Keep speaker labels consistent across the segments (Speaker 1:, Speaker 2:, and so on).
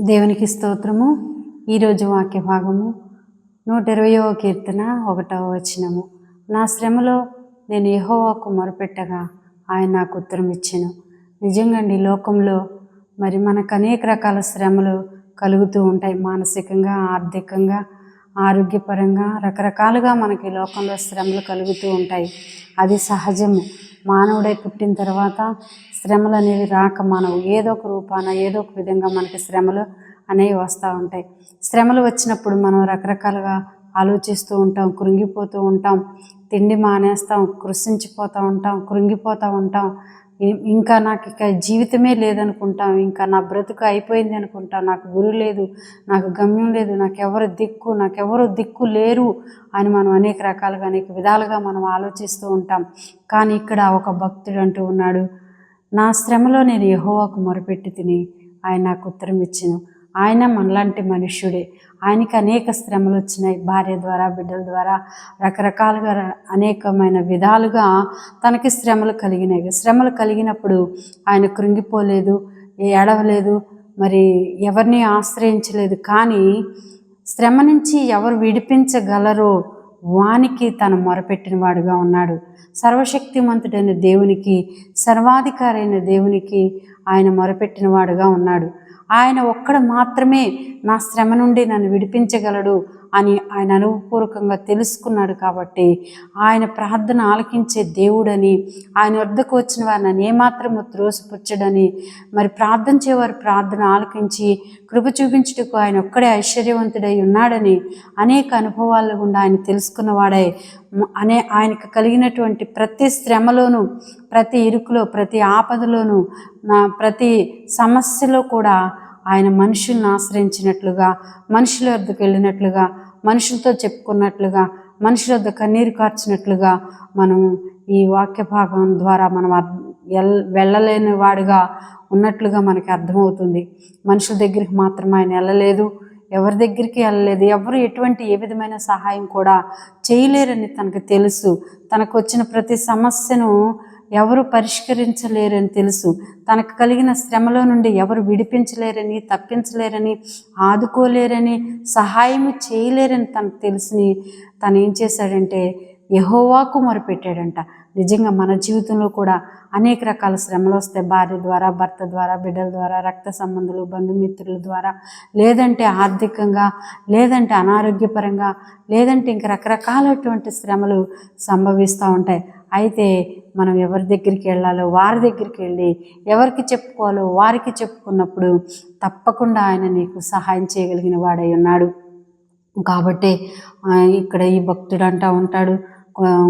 Speaker 1: దేవునికి స్తోత్రము. ఈరోజు వాక్య భాగము. నూట ఇరవయవ కీర్తన ఒకటవ వచనము. నా శ్రమలో నేను యహోవాకు మొరపెట్టగా ఆయన నాకు ఉత్తరం ఇచ్చాను. నిజంగా అండి ఈ లోకంలో మరి మనకు అనేక రకాల శ్రమలు కలుగుతూ ఉంటాయి. మానసికంగా ఆర్థికంగా ఆరోగ్యపరంగా రకరకాలుగా మనకి లోకంలో శ్రమలు కలుగుతూ ఉంటాయి. అది సహజము. మానవుడై పుట్టిన తర్వాత శ్రమలు అనేవి రాక మనం ఏదో ఒక రూపాన ఏదో ఒక విధంగా మనకి శ్రమలు అనేవి వస్తూ ఉంటాయి. శ్రమలు వచ్చినప్పుడు మనం రకరకాలుగా ఆలోచిస్తూ ఉంటాం కృంగిపోతూ ఉంటాం తిండి మానేస్తాం కృషించిపోతూ ఉంటాం కృంగిపోతూ ఉంటాం. ఇంకా నాకు ఇక జీవితమే లేదనుకుంటాం. ఇంకా నా బ్రతుకు అయిపోయింది అనుకుంటా. నాకు గురి లేదు నాకు గమ్యం లేదు నాకెవరు దిక్కు నాకెవరు దిక్కు లేరు అని మనం అనేక రకాలుగా అనేక విధాలుగా మనం ఆలోచిస్తూ ఉంటాం. కానీ ఇక్కడ ఒక భక్తుడు అంటూ ఉన్నాడు నా శ్రమలో నేను యహోవాకు మొరపెట్టి తిని ఆయన నాకు ఉత్తరం ఇచ్చాను. ఆయన మనలాంటి మనుష్యుడే. ఆయనకి అనేక శ్రమలు వచ్చినాయి. భార్య ద్వారా బిడ్డల ద్వారా రకరకాలుగా అనేకమైన విధాలుగా తనకి శ్రమలు కలిగినాయి. శ్రమలు కలిగినప్పుడు ఆయన కృంగిపోలేదు ఏడవలేదు మరి ఎవరిని ఆశ్రయించలేదు. కానీ శ్రమ నుంచి ఎవరు విడిపించగలరో వానికి తను మొరపెట్టిన వాడుగా ఉన్నాడు. సర్వశక్తిమంతుడైన దేవునికి సర్వాధికారైన దేవునికి ఆయన మొరపెట్టిన వాడుగా ఉన్నాడు. ఆయన ఒక్కడ మాత్రమే నా శ్రమ నుండి నన్ను విడిపించగలడు. అని ఆయన అనుభవపూర్వకంగా తెలుసుకున్నాడు కాబట్టి ఆయన ప్రార్థన ఆలకించే దేవుడని ఆయన వద్దకు వచ్చిన వారిని ఏమాత్రము త్రోసిపుచ్చడని మరి ప్రార్థన చేయవారు ప్రార్థన ఆలకించి కృప చూపించుటకు ఆయన ఒక్కడే ఐశ్వర్యవంతుడై ఉన్నాడని అనేక అనుభవాల గుండా ఆయన తెలుసుకున్నవాడై అనే ఆయనకు కలిగినటువంటి ప్రతి శ్రమలోనూ ప్రతి ఇరుకులో ప్రతి ఆపదలోనూ నా ప్రతి సమస్యలో కూడా ఆయన మనుషుల్ని ఆశ్రయించినట్లుగా మనుషుల వద్దకు వెళ్ళినట్లుగా మనుషులతో చెప్పుకున్నట్లుగా మనుషుల వద్ద కన్నీరు కార్చినట్లుగా మనం ఈ వాక్య భాగం ద్వారా మనం ఎల్ వెళ్ళలేని వాడుగా ఉన్నట్లుగా మనకి అర్థమవుతుంది. మనుషుల దగ్గరికి మాత్రం ఆయన వెళ్ళలేదు. ఎవరి దగ్గరికి వెళ్ళలేదు. ఎవరు ఎటువంటి ఏ విధమైన సహాయం కూడా చేయలేరని తనకు తెలుసు. తనకు వచ్చిన ప్రతి సమస్యను ఎవరు పరిష్కరించలేరని తెలుసు. తనకు కలిగిన శ్రమలో నుండి ఎవరు విడిపించలేరని తప్పించలేరని ఆదుకోలేరని సహాయం చేయలేరని తనకు తెలిసిని తను ఏం చేశాడంటే యహోవాకు మొరపెట్టాడంట నిజంగా మన జీవితంలో కూడా అనేక రకాల శ్రమలు వస్తాయి. భార్య ద్వారా భర్త ద్వారా బిడ్డల ద్వారా రక్త సంబంధులు బంధుమిత్రుల ద్వారా. లేదంటే ఆర్థికంగా లేదంటే అనారోగ్యపరంగా లేదంటే ఇంక రకరకాలటువంటి శ్రమలు సంభవిస్తూ ఉంటాయి. అయితే మనం ఎవరి దగ్గరికి వెళ్ళాలో వారి దగ్గరికి వెళ్ళి ఎవరికి చెప్పుకోవాలో వారికి చెప్పుకున్నప్పుడు తప్పకుండా ఆయన నీకు సహాయం చేయగలిగిన వాడై ఉన్నాడు. కాబట్టి ఇక్కడ ఈ భక్తుడు అంటూ ఉంటాడు.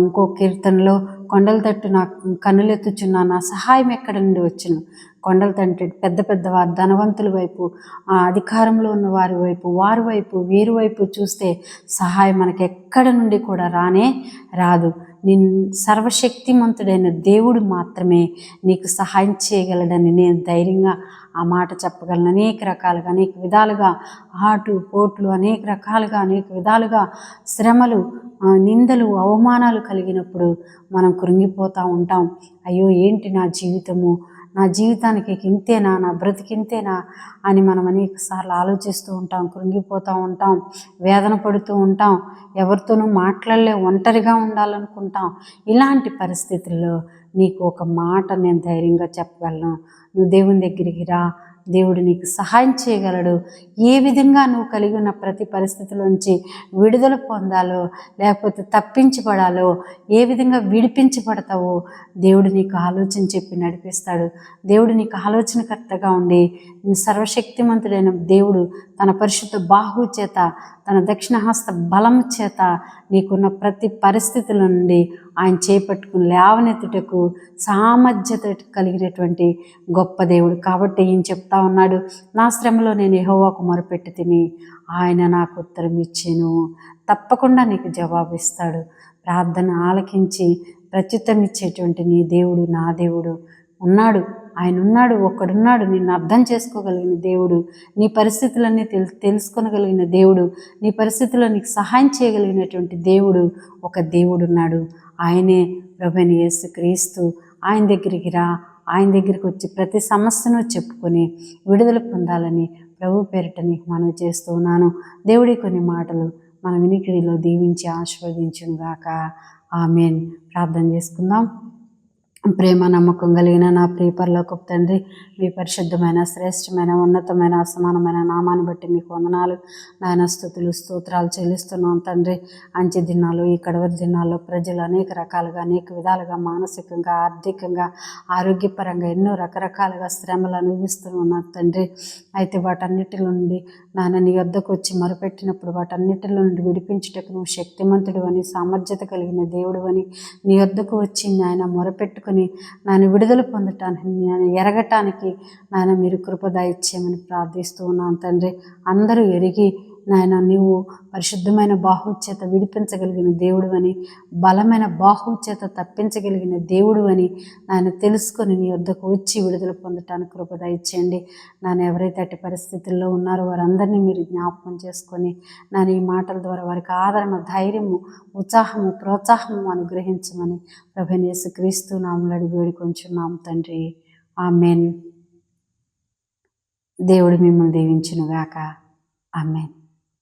Speaker 1: ఇంకో కీర్తనలో కొండల తట్టు నా కన్నులెత్తుచున్నా నా సహాయం ఎక్కడ నుండి వచ్చును కొండల తండ్రి పెద్ద పెద్ద వారు ధనవంతుల వైపు ఆ అధికారంలో ఉన్న వారి వైపు వారి వైపు వీరి వైపు చూస్తే సహాయం మనకి ఎక్కడ నుండి కూడా రానే రాదు. నిన్ సర్వశక్తిమంతుడైన దేవుడు మాత్రమే నీకు సహాయం చేయగలడని నేను ధైర్యంగా ఆ మాట చెప్పగలను. అనేక రకాలుగా అనేక విధాలుగా ఆటు పోట్లు అనేక రకాలుగా అనేక విధాలుగా శ్రమలు నిందలు అవమానాలు కలిగినప్పుడు మనం కృంగిపోతూ ఉంటాం. అయ్యో ఏంటి నా జీవితము? నా జీవితానికి ఇంతేనా? నా బ్రతికింతేనా అని మనం అనేకసార్లు ఆలోచిస్తూ ఉంటాం కృంగిపోతూ ఉంటాం వేదన పడుతూ ఉంటాం ఎవరితోనూ మాట్లాడలే ఒంటరిగా ఉండాలనుకుంటాం. ఇలాంటి పరిస్థితుల్లో నీకు ఒక మాట నేను ధైర్యంగా చెప్పగలను. నువ్వు దేవుని దగ్గరికి రా. దేవుడు నీకు సహాయం చేయగలడు. ఏ విధంగా నువ్వు కలిగి ఉన్న ప్రతి పరిస్థితిలోంచి విడుదల పొందాలో లేకపోతే తప్పించబడాలో ఏ విధంగా విడిపించబడతావో దేవుడు నీకు ఆలోచన చెప్పి నడిపిస్తాడు. దేవుడు నీకు ఆలోచనకర్తగా ఉండి సర్వశక్తిమంతుడైన దేవుడు తన పరిశుద్ధ బాహు చేత తన దక్షిణహస్త బలం చేత నీకున్న ప్రతి పరిస్థితుల నుండి ఆయన చేపట్టుకుని లేవనెత్తుటకు సామర్థ్యత కలిగినటువంటి గొప్ప దేవుడు. కాబట్టి ఏం చెప్తా? ఉన్నాడు నా శ్రమలో నేను యెహోవాకు మొరపెట్టి తిని ఆయన నాకు ఉత్తరం ఇచ్చాను. తప్పకుండా నీకు జవాబు ఇస్తాడు. ప్రార్థన ఆలకించి ప్రత్యుత్తరం ఇచ్చేటువంటి నీ దేవుడు నా దేవుడు. ఉన్నాడు ఆయన ఉన్నాడు ఒక్కడున్నాడు. నిన్ను అర్థం చేసుకోగలిగిన దేవుడు నీ పరిస్థితులన్నీ తెలు తెలుసుకొనగలిగిన దేవుడు నీ పరిస్థితుల్లో నీకు సహాయం చేయగలిగినటువంటి దేవుడు ఒక దేవుడున్నాడు. ఆయనే ప్రభుని యేసు క్రీస్తు ఆయన దగ్గరికి రా ఆయన దగ్గరికి వచ్చి ప్రతి సమస్యను చెప్పుకొని విడుదల పొందాలని ప్రభు పేరిట నీకు మనవి చేస్తూ ఉన్నాను. దేవుడి కొన్ని మాటలు మన వినికిడిలో దీవించి ఆశీర్వదించుగాక ఆమెన్. ప్రార్థన చేసుకుందాం. ప్రేమ నమ్మకం కలిగిన నా ప్రియపరలోకి తండ్రి మీ పరిశుద్ధమైన శ్రేష్టమైన ఉన్నతమైన అసమానమైన నామాన్ని బట్టి మీకు వందనాలు. నాయన స్థుతులు స్తోత్రాలు చెల్లిస్తున్నాం తండ్రి. అంచె దినాలు ఈ కడవరి దినాల్లో ప్రజలు అనేక రకాలుగా అనేక విధాలుగా మానసికంగా ఆర్థికంగా ఆరోగ్యపరంగా ఎన్నో రకరకాలుగా శ్రమలు అనుభవిస్తూ ఉన్నారు తండ్రి. అయితే వాటన్నిటి నుండి నాన్న నీ వద్దకు వచ్చి మొరపెట్టినప్పుడు వాటన్నిటి నుండి విడిపించుటకు నువ్వు శక్తిమంతుడు అని సామర్థ్యత కలిగిన దేవుడు అని నీ వద్దకు వచ్చి నాయన మొరపెట్టుకుని నాన్న విడుదల పొందటానికి నేను ఎరగటానికి నాయన మీరు కృపద ఇచ్చేయమని ప్రార్థిస్తూ ఉన్నాను తండ్రి. అందరూ ఎరిగి నాయన నీవు పరిశుద్ధమైన బాహుచేత విడిపించగలిగిన దేవుడు అని బలమైన బాహుచేత తప్పించగలిగిన దేవుడు అని నాయన తెలుసుకొని నీ వద్దకు వచ్చి విడుదల పొందటానికి కృపద ఇచ్చేయండి నాన్న ఎవరైతే అట్టి పరిస్థితుల్లో ఉన్నారో వారందరినీ మీరు జ్ఞాపకం చేసుకొని నాన్న ఈ మాటల ద్వారా వారికి ఆదరణ ధైర్యము ఉత్సాహము ప్రోత్సాహము అనుగ్రహించమని ప్రభనేసు క్రీస్తు నామలు అడిగి వేడుకొంచున్నాం తండ్రి. ఆమెన్. దేవుడు మిమ్మల్ని దీవించునుగాక. ఆమెన్.